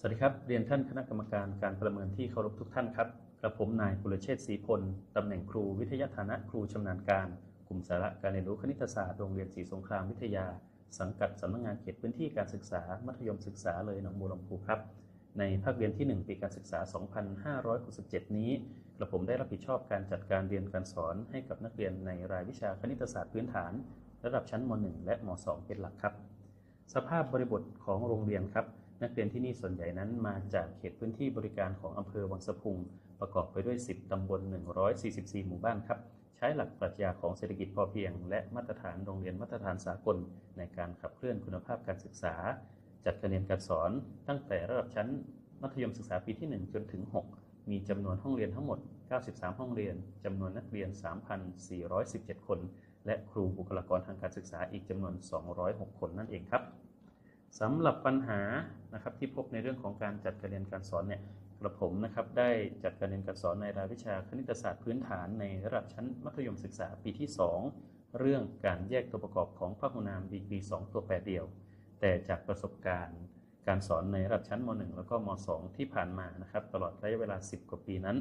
สวัสดีครับ เรียนท่านคณะกรรมการการประเมินที่เคารพทุกท่านครับ กระผมนายกุลเชษฐ์ศรีพล ตำแหน่งครูวิทยาฐานะครูชำนาญการ กลุ่มสาระการเรียนรู้คณิตศาสตร์โรงเรียนศรีสงครามวิทยา สังกัดสำนักงงานเขตพื้นที่การศึกษา มัธยมศึกษาเลยหนองบัวลำพูครับ ในภาคเรียนที่ 1 ปีการศึกษา 2567 นี้ กระผมได้รับผิดชอบการจัดการเรียนการสอนให้กับนักเรียนในรายวิชาคณิตศาสตร์พื้นฐาน ระดับชั้นม .1 และม .2 เป็นหลักครับ สภาพบริบทของโรงเรียนครับ นักเรียนที่นี่ส่วนใหญ่นั้นมาจากเขตพื้นที่บริการของอำเภอวังสะพุง ประกอบไปด้วย 10 ตำบล 144 หมู่บ้านครับ ใช้หลักปรัชญาของเศรษฐกิจพอเพียง และมาตรฐานโรงเรียนมาตรฐานสากล ในการขับเคลื่อนคุณภาพการศึกษา จัดการเรียนการสอน ตั้งแต่ระดับชั้น มัธยมศึกษาปีที่ 1 จนถึง 6 มีจำนวนห้องเรียนทั้งหมด 93 ห้องเรียนจำนวนนักเรียน 3,417 คน และครูบุคลากรทางการศึกษาอีกจำนวน 206 คนนั่นเองครับ สำหรับปัญหานะครับที่พบในเรื่องของการจัดการเรียนการสอนเนี่ยกระผมนะครับได้จัดการเรียนการสอนในรายวิชาคณิตศาสตร์พื้นฐานในระดับชั้นมัธยมศึกษาปีที่ 2 เรื่องการแยกตัวประกอบของพหุนามดีกรี2 ตัวแปรเดียว แต่จากประสบการณ์การสอนในระดับชั้นม .1 แล้วก็ม .2 ที่ผ่านมานะครับตลอดระยะเวลา 10 กว่าปีนั้น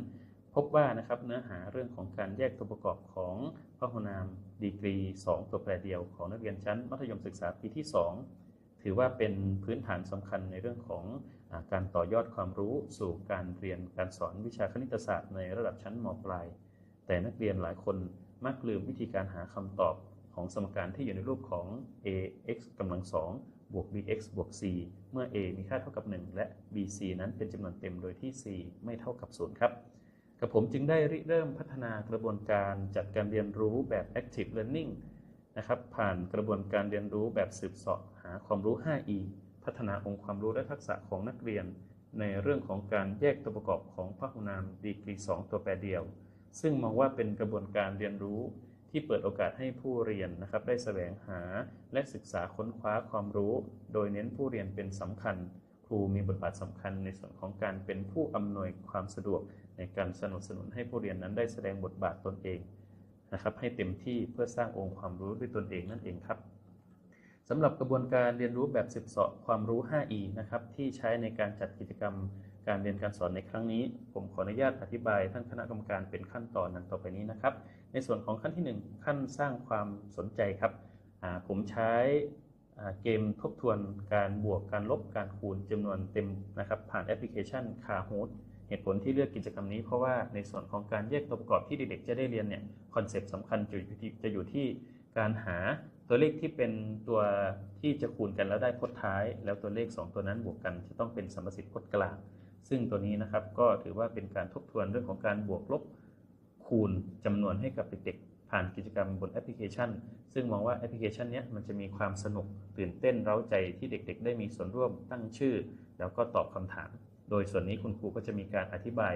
พบว่านะครับเนื้อหาเรื่องของการแยกตัวประกอบของพหุนามดีกรี 2 ตัวแปรเดียว ของนักเรียนชั้นมัธยมศึกษาปีที่ 2 ถือว่าเป็นพื้นฐานสำคัญในเรื่องของอการต่อยอดความรู้สู่การเรียนการสอนวิชาคณิตศาสตร์ในระดับชั้นมปลาย แต่นักเรียนหลายคนมักลืมวิธีการหาคำตอบของสมการที่อยู่ในรูปของ ax กำลัง2บวก bx บวก c เมื่อ a มีค่าเท่ากับ 1 และ bc นั้นเป็นจำนวนเต็มโดยที่ c ไม่เท่ากับ 0 ครับกับผมจึงได้ริเริ่มพัฒนากระบวนการจัดการเรียนรู้แบบ active learning นะครับผ่านกระบวนการเรียนรู้แบบสืบเสาะหาความรู้ 5E พัฒนาองค์ความรู้และทักษะของนักเรียน ในเรื่องของการแยกตัวประกอบของพหุนามดีกรี 2 ตัวแปรเดียว ซึ่งมองว่าเป็นกระบวนการเรียนรู้ที่เปิดโอกาสให้ผู้เรียนนะครับได้แสวงหาและศึกษาค้นคว้าความรู้ โดยเน้นผู้เรียนเป็นสำคัญ ครูมีบทบาทสำคัญในส่วนของการเป็นผู้อำนวยความสะดวกในการสนับสนุนให้ผู้เรียนนั้นได้แสดงบทบาทตนเอง นะครับให้เต็มที่เพื่อสร้างองค์ความรู้ด้วยตนเองนั่นเองครับสำหรับกระบวนการเรียนรู้แบบสืบเสาะความรู้ 5E นะครับที่ใช้ในการจัดกิจกรรมการเรียนการสอนในครั้งนี้ ผมขออนุญาตอธิบายท่านคณะกรรมการเป็นขั้นตอนนั้นต่อไปนี้นะครับ ในส่วนของขั้นที่ 1 ขั้นสร้างความสนใจครับผมใช้เกมทบทวนการบวกการลบการคูณจำนวนเต็มนะครับผ่านแอปพลิเคชัน Kahoot เหตุผลที่เลือกกิจกรรมนี้เพราะว่าในส่วนของการแยกตัวประกอบที่เด็กๆจะได้เรียนเนี่ยคอนเซปต์สำคัญจะอยู่ที่การหาตัวเลขที่เป็นตัวที่จะคูณกันแล้วได้พจน์ท้าย แล้วตัวเลข 2 ตัวนั้นบวกกันจะต้องเป็นสัมประสิทธิ์พจน์กลางซึ่งตัวนี้นะครับก็ถือว่าเป็นการทบทวนเรื่องของการบวกลบคูณจำนวนให้กับเด็กๆผ่านกิจกรรมบนแอปพลิเคชัน ซึ่งมองว่าแอปพลิเคชันนี้มันจะมีความสนุกตื่นเต้นเร้าใจที่เด็กๆ ได้มีส่วนร่วมตั้งชื่อ แล้วก็ตอบคำถาม โดยส่วนนี้คุณครูก็จะมีการอธิบาย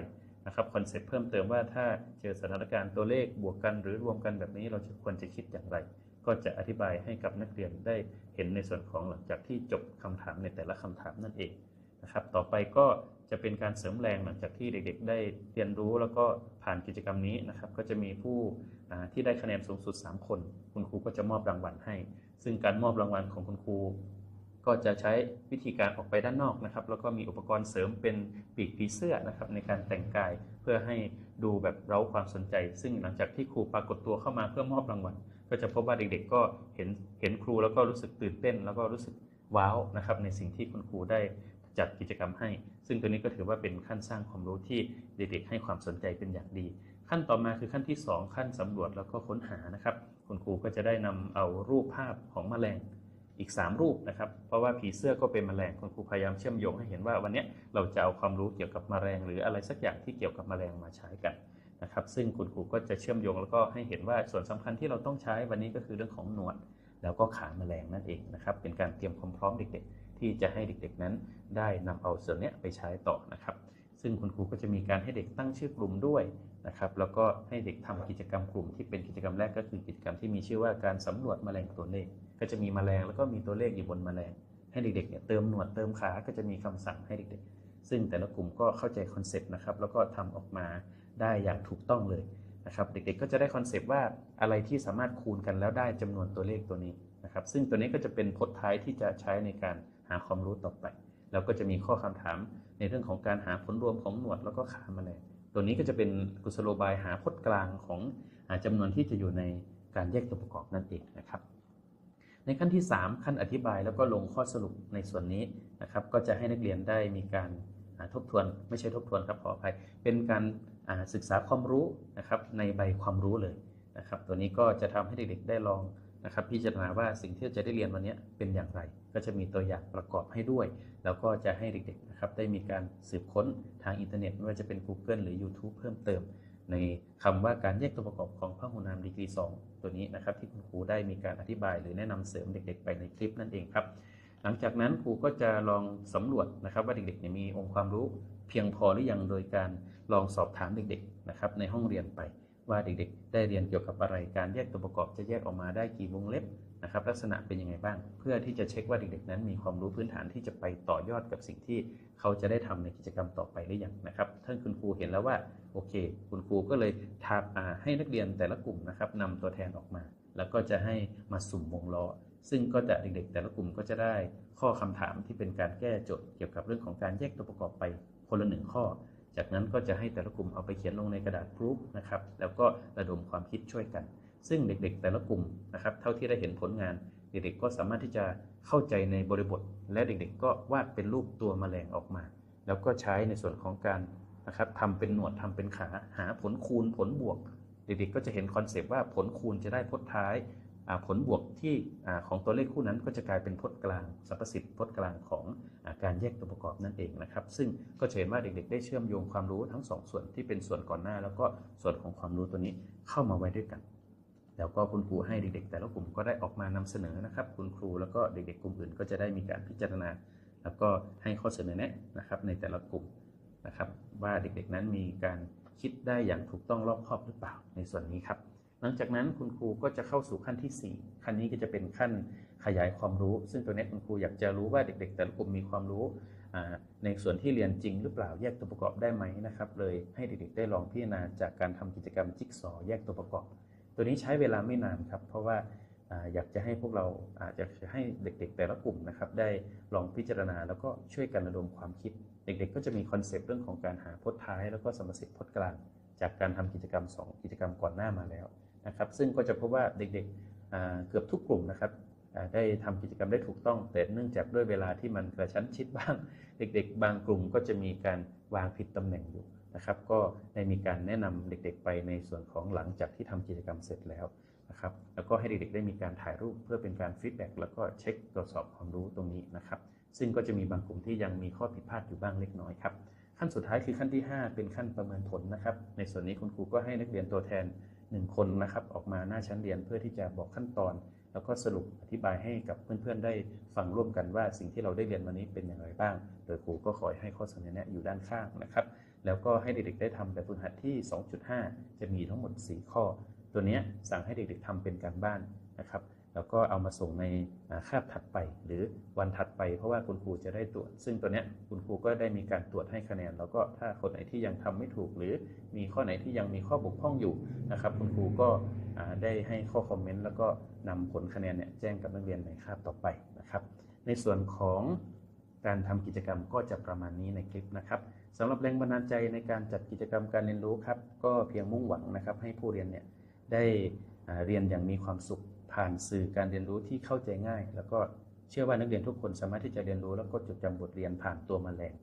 นะครับคอนเซ็ปต์เพิ่มเติมว่าถ้าเจอสถานการณ์ตัวเลขบวกกันหรือรวมกันแบบนี้เราจะควรจะคิดอย่างไร ก็จะอธิบายให้กับนักเรียนได้เห็นในส่วนของหลังจากที่จบคำถามในแต่ละคำถามนั่นเองนะครับต่อไปก็จะเป็นการเสริมแรงหลังจากที่เด็กๆ ได้เรียนรู้แล้วก็ผ่านกิจกรรมนี้นะครับ ก็จะมีผู้ที่ได้คะแนนสูงสุด 3 คน คุณครูก็จะมอบรางวัลให้ ซึ่งการมอบรางวัลของคุณครู ก็จะใช้วิธีการออกไปด้านนอกนะครับ แล้วก็มีอุปกรณ์เสริมเป็นปีกผีเสื้อนะครับในการแต่งกายเพื่อให้ดูแบบเร้าความสนใจ ซึ่งหลังจากที่ครูปรากฏตัวเข้ามาเพื่อมอบรางวัลก็จะพบว่าเด็กๆ ก็เห็นเห็นครูแล้วก็รู้สึกตื่นเต้น แล้วก็รู้สึกว้าวนะครับในสิ่งที่คุณครูได้จัดกิจกรรมให้ ซึ่งตัวนี้ก็ถือว่าเป็นขั้นสร้างความรู้ที่เด็กๆ ให้ความสนใจเป็นอย่างดี ขั้นต่อมาคือขั้นที่ 2 ขั้นสำรวจแล้วก็ค้นหานะครับ คุณครูก็จะได้นำเอารูปภาพของแมลง อีก 3 รูปนะครับ เพราะว่าผีเสื้อก็เป็นแมลงคุณครูพยายามเชื่อมโยงให้เห็นว่าวันนี้เราจะเอาความรู้เกี่ยวกับแมลง หรืออะไรสักอย่างที่เกี่ยวกับแมลงมาใช้กันนะครับ ซึ่งคุณครูก็จะเชื่อมโยงแล้วก็ให้เห็นว่าส่วนสำคัญที่เราต้องใช้วันนี้ก็คือเรื่องของหนวด แล้วก็ขาแมลงนั่นเองนะครับ เป็นการเตรียมความพร้อมเด็กๆ ที่จะให้เด็กๆนั้น ได้นำเอาส่วนนี้ไปใช้ต่อนะครับ ซึ่งคุณครูก็จะมีการให้เด็กตั้งชื่อกลุ่มด้วยนะครับแล้วก็ให้เด็กทำกิจกรรมกลุ่มที่เป็นกิจกรรมแรกก็คือกิจกรรมที่มีชื่อว่าการสำรวจแมลงตัวเลข ก็จะมีแมลงแล้วก็มีตัวเลขอยู่บนแมลง ให้เด็กๆเนี่ยเติมหนวดเติมขา ก็จะมีคำสั่งให้เด็กๆ ซึ่งแต่ละกลุ่มก็เข้าใจคอนเซปต์นะครับ แล้วก็ทำออกมาได้อย่างถูกต้องเลยนะครับ เด็กๆก็จะได้คอนเซปต์ว่าอะไรที่สามารถคูณกันแล้วได้จำนวนตัวเลขตัวนี้นะครับ ซึ่งตัวนี้ก็จะเป็นพจน์ท้ายที่จะใช้ในการหาความรู้ต่อไป แล้วก็จะมีข้อคำถามในเรื่องของการหาผลรวมของหนวดแล้วก็ขาแมลงตัวนี้ก็จะเป็นกุศโลบายหาพจน์กลางของอาจำนวนที่จะอยู่ในการแยกตัวประกอบนั่นเองนะครับ ในขั้นที่ 3 ขั้นอธิบายแล้วก็ลงข้อสรุปในส่วนนี้นะครับก็จะให้นักเรียนได้มีการทบทวน ไม่ใช่ทบทวนครับขออภัย เป็นการศึกษาความรู้นะครับในใบความรู้เลยนะครับตัวนี้ก็จะทำให้เด็กๆได้ลองนะครับพิจารณาว่าสิ่งที่จะได้เรียนวันนี้เป็นอย่างไร ก็จะมีตัวอย่างประกอบให้ด้วย แล้วก็จะให้เด็กๆนะครับได้มีการสืบค้นทางอินเทอร์เน็ต ไม่ว่าจะเป็น Google หรือ YouTube เพิ่มเติม ในคำว่าการแยกตัวประกอบของพหุนามดีกรี 2 ตัวนี้นะครับที่คุณครูได้มีการอธิบายหรือแนะนำเสริมเด็กๆ ไปในคลิปนั่นเองครับ หลังจากนั้นครูก็จะลองสำรวจนะครับว่าเด็กๆเนี่ยมีองค์ความรู้เพียงพอหรือยังโดยการลองสอบถามเด็กๆนะครับในห้องเรียนไปว่าเด็กๆ ได้เรียนเกี่ยวกับอะไรการแยกตัวประกอบจะแยกออกมาได้กี่วงเล็บ นะครับลักษณะเป็นยังไงบ้าง เพื่อที่จะเช็คว่าเด็กๆนั้น มีความรู้พื้นฐานที่จะไปต่อยอดกับสิ่งที่เขาจะได้ทำในกิจกรรมต่อไปหรือยังนะครับท่านคุณครูเห็นแล้วว่าโอเค คุณครูก็เลยทาอ่าให้นักเรียนแต่ละกลุ่มนะครับนำตัวแทนออกมา แล้วก็จะให้มาสุ่มวงล้อซึ่งก็จะเด็กๆ แต่ละกลุ่มก็จะได้ข้อคำถามที่เป็นการแก้โจทย์เกี่ยวกับเรื่องของการแยกตัวประกอบไปคนละหนึ่งข้อ จากนั้นก็จะให้แต่ละกลุ่มเอาไปเขียนลงในกระดาษพรูฟนะครับแล้วก็ระดมความคิดช่วยกัน ซึ่งเด็กๆ แต่ละกลุ่มนะครับ เท่าที่ได้เห็นผลงาน เด็กๆ ก็สามารถที่จะเข้าใจในบริบท และเด็กๆ ก็วาดเป็นรูปตัวแมลงออกมา แล้วก็ใช้ในส่วนของการนะครับทำเป็นหนวดทำเป็นขาหาผลคูณผลบวก เด็กๆ ก็จะเห็นคอนเซปต์ว่าผลคูณจะได้พจน์ท้ายผลบวกที่ของตัวเลขคู่นั้นก็จะกลายเป็นพจน์กลางสรรพสิทธิ์พจน์กลางของอการแยกตัวประกอบนั่นเองนะครับ ซึ่งก็จะเห็นว่าเด็กๆ ได้เชื่อมโยงความรู้ทั้งสองส่วนที่เป็นส่วนก่อนหน้า แล้วก็ส่วนของความรู้ตัวนี้เข้ามาไว้ด้วยกัน แล้วก็คุณครูให้เด็ก ๆ แต่ละกลุ่มก็ได้ออกมานำเสนอนะครับ คุณครูแล้วก็เด็กๆกลุ่มอื่นก็จะได้มีการพิจารณา แล้วก็ให้ข้อเสนอแนะนะครับในแต่ละกลุ่มนะครับ ว่าเด็กๆนั้นมีการคิดได้อย่างถูกต้องรอบคอบหรือเปล่าในส่วนนี้ครับ หลังจากนั้นคุณครูก็จะเข้าสู่ขั้นที่ 4 ขั้นนี้ก็จะเป็นขั้นขยายความรู้ ซึ่งตัวนี้คุณครูอยากจะรู้ว่าเด็ก ๆ แต่ละกลุ่มมีความรู้ในส่วนที่เรียนจริงหรือเปล่าแยกตัวประกอบได้ไหมนะครับ เลยให้เด็กๆได้ลองพิจารณาจากการทำกิจกรรมจิ๊กซอว์แยกตัวประกอบ ตัวนี้ใช้เวลาไม่นานครับ เพราะว่าอยากจะให้พวกเราอาจจะให้เด็กๆ แต่ละกลุ่มนะครับ ได้ลองพิจารณาแล้วก็ช่วยกันระดมความคิด เด็กๆ ก็จะมีคอนเซปต์เรื่องของการหาพจน์ท้าย แล้วก็สมสิทธิ์พจน์กลาง จากการทำกิจกรรม 2 กิจกรรมก่อนหน้ามาแล้วนะครับ ซึ่งก็จะพบว่าเด็กๆเกือบทุกกลุ่มนะครับได้ทำกิจกรรมได้ถูกต้องแต่เนื่องจากด้วยเวลาที่มันกระชั้นชิดบ้าง เด็ก ๆ บางกลุ่มก็จะมีการวางผิดตำแหน่งอยู่ นะครับ ก็ได้มีการแนะนำเด็กๆ ไปในส่วนของหลังจากที่ทำกิจกรรมเสร็จแล้วนะครับ แล้วก็ให้เด็กๆ ได้มีการถ่ายรูปเพื่อเป็นการฟีดแบ็กแล้วก็เช็คตรวจสอบความรู้ตรงนี้นะครับ ซึ่งก็จะมีบางกลุ่มที่ยังมีข้อผิดพลาดอยู่บ้างเล็กน้อยครับ ขั้นสุดท้ายคือขั้นที่ 5 เป็นขั้นประเมินผลนะครับ ในส่วนนี้คุณครูก็ให้นักเรียนตัวแทน 1 คนนะครับ ออกมาหน้าชั้นเรียนเพื่อที่จะบอกขั้นตอนแล้วก็สรุปอธิบายให้กับเพื่อนๆ ได้ฟังร่วมกันว่าสิ่งที่เราได้เรียนวันนี้เป็นอย่างไรบ้าง โดยครูก็คอยให้ข้อเสนอแนะอยู่ด้านข้างนะครับ แล้วก็ให้เด็กๆได้ทำแบบฝึกหัดที่ 2.5 จะมีทั้งหมด 4 ข้อ ตัวนี้สั่งให้เด็กๆทำเป็นการบ้านนะครับแล้วก็เอามาส่งในคาบถัดไป หรือวันถัดไป เพราะว่าคุณครูจะได้ตรวจ ซึ่งตัวนี้คุณครูก็ได้มีการตรวจให้คะแนน แล้วก็ถ้าคนไหนที่ยังทำไม่ถูก หรือมีข้อไหนที่ยังมีข้อบกพร่องอยู่นะครับคุณครูก็ได้ให้ข้อคอมเมนต์แล้วก็นำผลคะแนนเนี่ยแจ้งกับนักเรียนในคาบต่อไปนะครับ ในส่วนของการทำกิจกรรมก็จะประมาณนี้ในคลิปนะครับ สำหรับแรงบันดาลใจในการจัดกิจกรรมการเรียนรู้ครับ ก็เพียงมุ่งหวังนะครับ ให้ผู้เรียนเนี่ยได้เรียนอย่างมีความสุขผ่านสื่อการเรียนรู้ที่เข้าใจง่าย แล้วก็เชื่อว่านักเรียนทุกคนสามารถที่จะเรียนรู้ แล้วก็จดจำบทเรียนผ่านตัวแมลง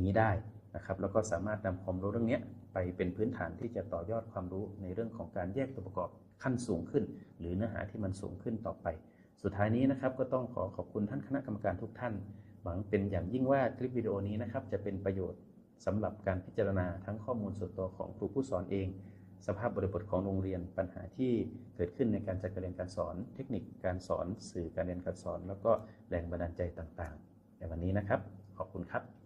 นี้ได้นะครับ แล้วก็สามารถนำความรู้เรื่องนี้ไปเป็นพื้นฐานที่จะต่อยอดความรู้ในเรื่องของการแยกตัวประกอบขั้นสูงขึ้น หรือเนื้อหาที่มันสูงขึ้นต่อไป สุดท้ายนี้นะครับก็ต้องขอขอบคุณท่านคณะกรรมการทุกท่าน หวังเป็นอย่างยิ่งว่าคลิปวิดีโอนี้นะครับจะเป็นประโยชน์ สำหรับการพิจารณาทั้งข้อมูลส่วนตัวของครูผู้สอนเอง สภาพบริบทของโรงเรียนปัญหาที่เกิดขึ้นในการจัดการเรียนการสอน เทคนิคการสอน สื่อการเรียนการสอน แล้วก็แรงบันดาลใจต่างๆ ในวันนี้นะครับ ขอบคุณครับ